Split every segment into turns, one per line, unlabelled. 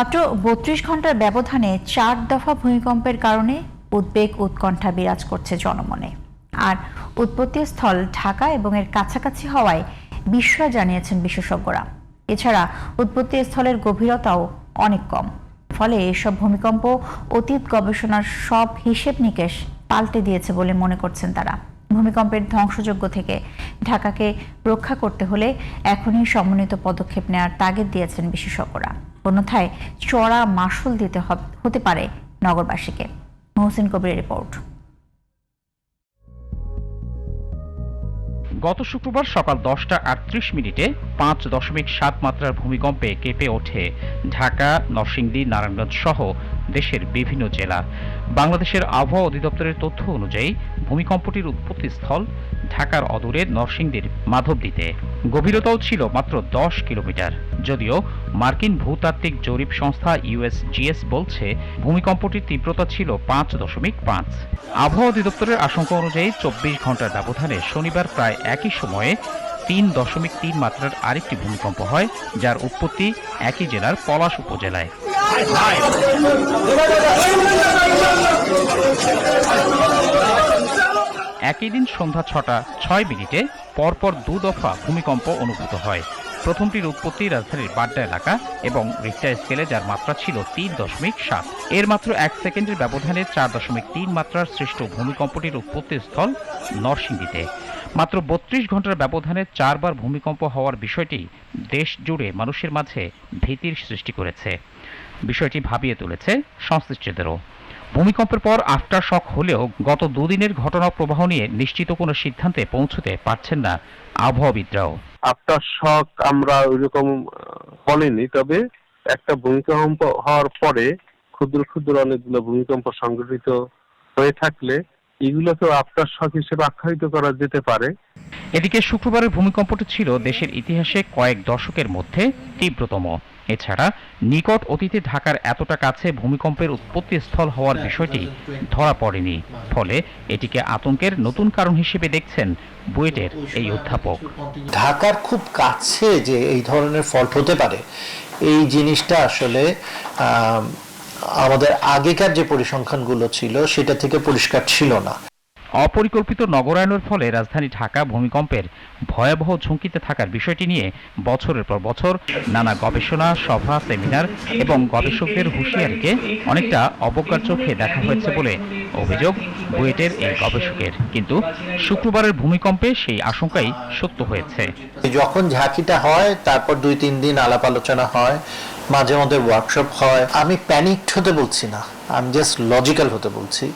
মাত্র বত্রিশ ঘণ্টার ব্যবধানে চার দফা ভূমিকম্পের কারণে উদ্বেগ উৎকণ্ঠা বিরাজ করছে জনমনে। আর উৎপত্তি স্থল ঢাকা এবং এর কাছাকাছি হওয়ায় বিস্ময় জানিয়েছেন বিশেষজ্ঞরা। এছাড়া উৎপত্তি স্থলের গভীরতাও অনেক কম। ফলে এসব ভূমিকম্প অতীত গবেষণার সব হিসেব নিকেশ পাল্টে দিয়েছে বলে মনে করছেন তারা। ভূমিকম্পের ধ্বংসযোগ্য থেকে ঢাকাকে রক্ষা করতে হলে এখনই সমন্বিত পদক্ষেপ নেওয়ার তাগিদ দিয়েছেন বিশেষজ্ঞরা। অন্যথায় চড়া মাসুল দিতে হতে পারে নগরবাসীকে। মহসিন কবির রিপোর্ট।
গত শুক্রবার সকাল দশটা আটত্রিশ মিনিটে পাঁচ দশমিক সাত মাত্রার ভূমিকম্পে কেঁপে ওঠে ঢাকা, নরসিংদী, নারায়ণগঞ্জ সহ দেশের বিভিন্ন জেলা। বাংলাদেশের আবহাওয়া অধিদপ্তরের তথ্য অনুযায়ী, ভূমিকম্পটির উৎপত্তিস্থল ঢাকার অদূরে নরসিংদীর মাধবদীতে। গভীরতাও ছিল মাত্র দশ কিলোমিটার। যদিও মার্কিন ভূতাত্ত্বিক জরিপ সংস্থা ইউএসজিএস বলছে, ভূমিকম্পটির তীব্রতা ছিল পাঁচ দশমিক পাঁচ। আবহাওয়া অধিদপ্তরের আশঙ্কা অনুযায়ী চব্বিশ ঘণ্টার ব্যবধানে শনিবার প্রায় একই সময়ে তিন দশমিক তিন মাত্রার আরেকটি ভূমিকম্প হয়, যার উৎপত্তি একই জেলার পলাশ উপজেলায়। একই দিন সন্ধ্যা ছটা, ছয় মিনিটে পরপর দু দফা ভূমিকম্প অনুভূত হয়। প্রথমটির উৎপত্তি রাজধানীর বাড্ডা এলাকা এবং রিক্টার স্কেলে যার মাত্রা ছিল তিন দশমিক সাত। এর মাত্র এক সেকেন্ডের ব্যবধানে চার দশমিক তিন মাত্রার সৃষ্ট ভূমিকম্পটির উৎপত্তি স্থল, নরসিংদীতে। মাত্র বত্রিশ ঘণ্টার ব্যবধানে চারবার ভূমিকম্প হওয়ার বিষয়টি দেশ জুড়ে মানুষের মাঝে ভীতির সৃষ্টি করেছে। বিষয়টি ভাবিয়ে তুলেছে সংশ্লিষ্টদেরও। ভূমিকম্পের পর আফটার শক হলেও গত দুদিনের ঘটনা প্রবাহ নিয়ে নিশ্চিত কোনো সিদ্ধান্তে পৌঁছতে পারছেন না আবহাওয়াবিদরাও।
আফটার শক আমরা ওইরকম বলিনি তবে একটা ভূমিকম্প হওয়ার পরে ক্ষুদ্র ক্ষুদ্র অনেকগুলো ভূমিকম্প সংঘটিত হয়ে থাকলে এগুলোকেও আফটার শক হিসেবে আখ্যায়িত করা যেতে পারে।
এদিকে শুক্রবারের ভূমিকম্পটি ছিল দেশের ইতিহাসে কয়েক দশকের মধ্যে তীব্রতম। এছাড়া নিকট অতীতে ঢাকার এতটা কাছে ভূমিকম্পের উৎপত্তি স্থল হওয়ার বিষয়টি ধরা পড়েনি। ফলে এটিকে আতঙ্কের নতুন কারণ হিসেবে দেখছেন বুয়েটের এই অধ্যাপক।
ঢাকার খুব কাছে যে এই ধরনের ফল্ট হতে পারে এই জিনিসটা আসলে আমাদের আগেকার যে পরিসংখ্যানগুলো ছিল সেটা থেকে পরিষ্কার ছিল না।
অপরিকল্পিত নগরায়নের ফলে রাজধানী ঢাকা ভূমিকম্পের ভয়াবহ ঝুঁকিতে থাকার বিষয়টি নিয়ে বছরের পর বছর নানা গবেষণা, সভা, সেমিনার এবং গবেষকদের হুঁশিয়ারিকে অনেকটা অবজ্ঞার চোখে দেখা হয়েছে বলে অভিযোগ বুয়েটের এই গবেষকের। কিন্তু শুক্রবারের ভূমিকম্পে সেই আশঙ্কাই সত্য হয়েছে।
যখন ঝাঁকিটা হয়, তারপর দুই, তিন দিন আলাপ আলোচনা হয়, মাঝে মধ্যে ওয়ার্কশপ হয়। আমি প্যানিকড হতে বলছি না। আমি জাস্ট লজিক্যাল হতে বলছি।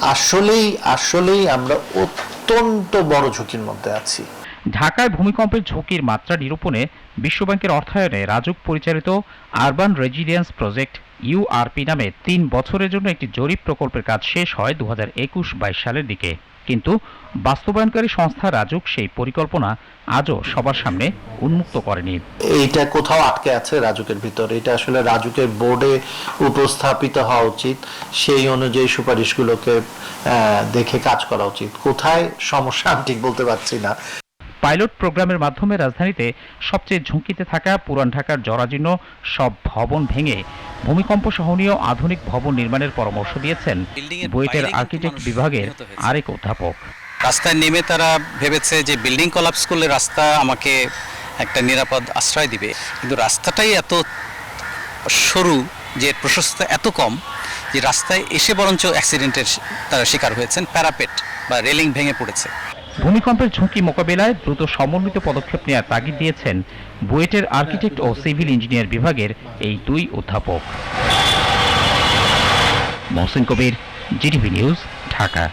আসলেই আসলেই আমরা অত্যন্ত বড় ঝুঁকির মধ্যে আছি।
ঢাকায় ভূমিকম্পের ঝুঁকির মাত্রা নিরূপণে বিশ্বব্যাংকের অর্থায়নে রাজুক পরিচালিত আরবান রেজিলিয়েন্স প্রজেক্ট ইউআরপি নামে তিন বছরের জন্য একটি জরিপ প্রকল্পের কাজ শেষ হয় দু হাজার একুশ বাইশ সালের দিকে। কিন্তু বাস্তবায়নকারী সংস্থা রাজুক সেই পরিকল্পনা আজও সবার সামনে উন্মুক্ত করেনি।
এইটা কোথাও আটকে আছে রাজুকের ভিতর? এটা আসলে রাজুকের বোর্ডে উপস্থাপিত হওয়া উচিত। সেই অনুযায়ী সুপারিশগুলোকে দেখে কাজ করা উচিত। কোথায় সমস্যা ঠিক বলতে পারছি না।
পাইলট প্রোগ্রামের মাধ্যমে রাজধানীতে সবচেয়ে ঝুঁকিতে থাকা পুরান ঢাকার জরাজীর্ণ সব ভবন ভেঙে ভূমিকম্প সহনীয় আধুনিক ভবন নির্মাণের পরামর্শ দিয়েছেন বুয়েটের আর্কিটেক্ট বিভাগের আরেক অধ্যাপক।
রাস্তায় নেমে তারা ভেবেছে যে বিল্ডিং কলাপস করলে রাস্তা আমাকে একটা নিরাপদ আশ্রয় দিবে। কিন্তু রাস্তাটাই এত সরু যে প্রশস্ত এত কম যে রাস্তায় এসে বরঞ্চ অ্যাক্সিডেন্টের তারা শিকার হয়েছেন প্যারাপেট বা রেলিং ভেঙে পড়েছে।
ভূমিকম্পের ঝুঁকি মোকাবেলায় দ্রুত সমন্বিত পদক্ষেপ নেওয়ার তাগিদ দিয়েছেন বুয়েটের আর্কিটেক্ট ও সিভিল ইঞ্জিনিয়ার বিভাগের এই দুই অধ্যাপক। Mohsin Kabir, GTV news, Dhaka.